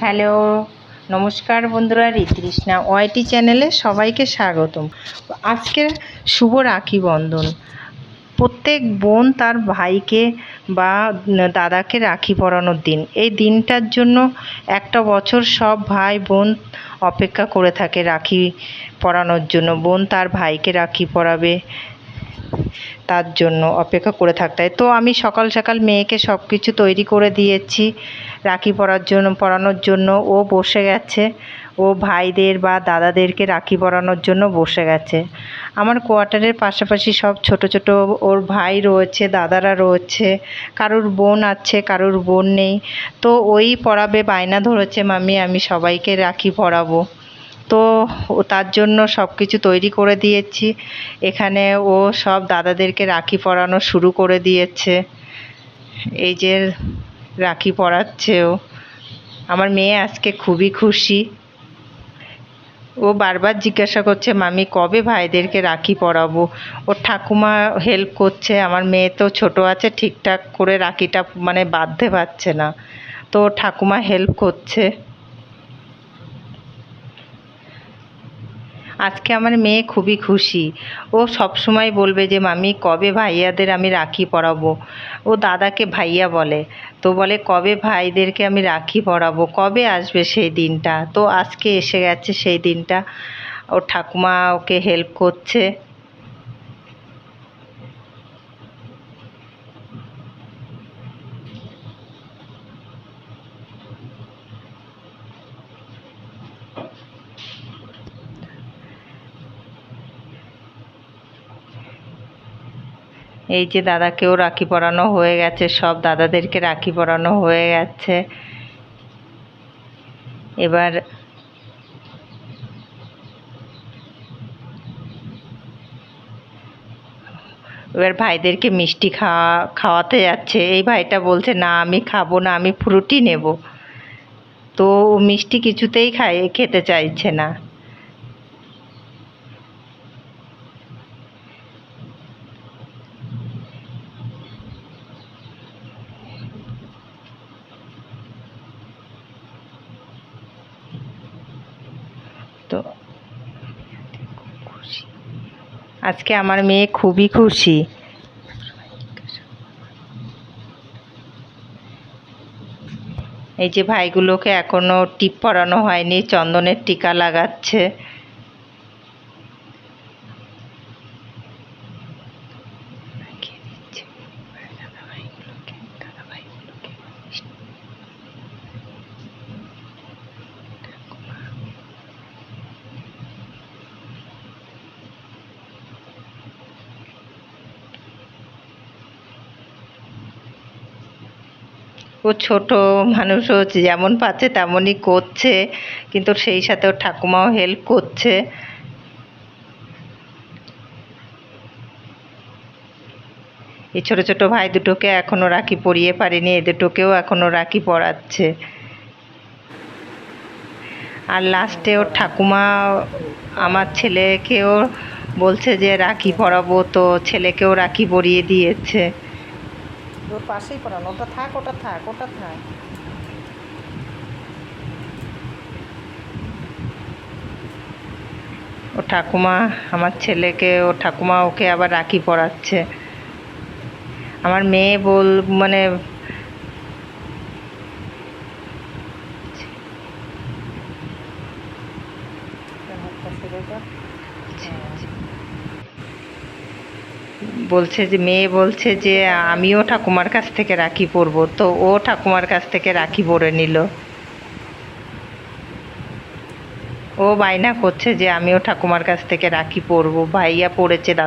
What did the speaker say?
Hello, নমস্কার বন্ধুরা ঋতৃষ্ণা ওয়াইটি চ্যানেলে সবাইকে স্বাগতম। আজকে শুভ রাখি বন্ধন। প্রত্যেক বোন তার ভাইকে বা দাদাকে রাখি পরানোর দিন। এই দিনটার জন্য একটা বছর সব ভাই বোন অপেক্ষা করে থাকে রাখি পরানোর জন্য। বোন তার ভাইকে রাখি পরাবে। তার জন্য অপেক্ষা করে থাকতে হয় তো আমি সকাল সকাল মেয়েকে সব কিছু তৈরি করে দিয়েছি, রাখি পরার জন্য, পরানোর জন্য। ও বসে গেছে। ও ভাইদের বা দাদাদেরকে রাখি পরানোর জন্য বসে গেছে। আমার কোয়ার্টারের পাশাপাশি সব ছোট ছোট ওর ভাই রয়েছে, দাদারা রয়েছে। কারুর বোন আছে, কারুর বোন নেই। তো ওই পড়াবে, বায়না ধরেছে মামি আমি সবাইকে রাখি পরাবো। তো তার জন্য সব কিছু তৈরি করে দিয়েছি। এখানে ও সব দাদাদেরকে রাখি পরানো শুরু করে দিয়েছে। এই যে রাখি পরাচ্ছে ও। আমার মেয়ে আজকে খুবই খুশি। ও বারবার জিজ্ঞাসা করছে, মামি, কবে ভাইদেরকে রাখি পরাবো? ওর ঠাকুমা হেল্প করছে। আমার মেয়ে তো ছোট আছে, ঠিকঠাক করে রাখিটা মানে বাঁধতে পারছে না। তো ঠাকুমা হেল্প করছে। আজকে আমার মেয়ে খুবই খুশি। ও সব সময় বলবে যে, মামি, কবে ভাইয়াদের আমি রাখি পরাবো? ও দাদাকে ভাইয়া বলে। তো বলে, কবে ভাইদেরকে আমি রাখি পরাবো? কবে আসবে সেই দিনটা? তো আজকে এসে গেছে সেই দিনটা। ও ঠাকুমা ওকে হেল্প করছে। এই যে দাদাকেও রাখি পরানো হয়ে গেছে, সব দাদাদেরকে রাখি পরানো হয়ে গেছে। এবার এবার ভাইদেরকে মিষ্টি খাওয়া, খাওয়াতে যাচ্ছে। এই ভাইটা বলছে, না, আমি খাব না, আমি ফ্রুটি নেব। তো মিষ্টি কিছুতেই খাই খেতে চাইছে না। আজকে আমার মেয়ে খুবই খুশি। এই যে ভাইগুলোকে এখনও টিপ পরানো হয়নি, চন্দনের টিকা লাগাচ্ছে। ও ছোট মানুষও যেমন পাচ্ছে তেমনই করছে, কিন্তু সেই সাথে ওর ঠাকুমাও হেল্প করছে। এই ছোট ছোট ভাই দুটোকে এখনও রাখি পরিয়ে পারিনি, এ দুটোকেও এখনও রাখি পরাচ্ছে। আর লাস্টে ওর ঠাকুমা, আমার ছেলেকেও বলছে যে রাখি পরাবো, তো ছেলেকেও রাখি পরিয়ে দিয়েছে। ওর পাশেই পড়ানো ওটা থাক ওটা থাক ওটা থাক। ও ঠাকুমা আমার ছেলেকে ও ঠাকুমা ওকে আবার রাখি পড়াচ্ছে। আমার মেয়ে বল মানে হাতটা বলছে যে, মেয়ে বলছে যে, আমিও ঠাকুমার কাছ থেকে রাখি পরবো। তো ও ঠাকুমার কাছ থেকে রাখি পরে নিল। ও বায়না করছে যে, আমিও ঠাকুমার কাছ থেকে রাখি পরবো। ভাইয়া পড়েছে দাদা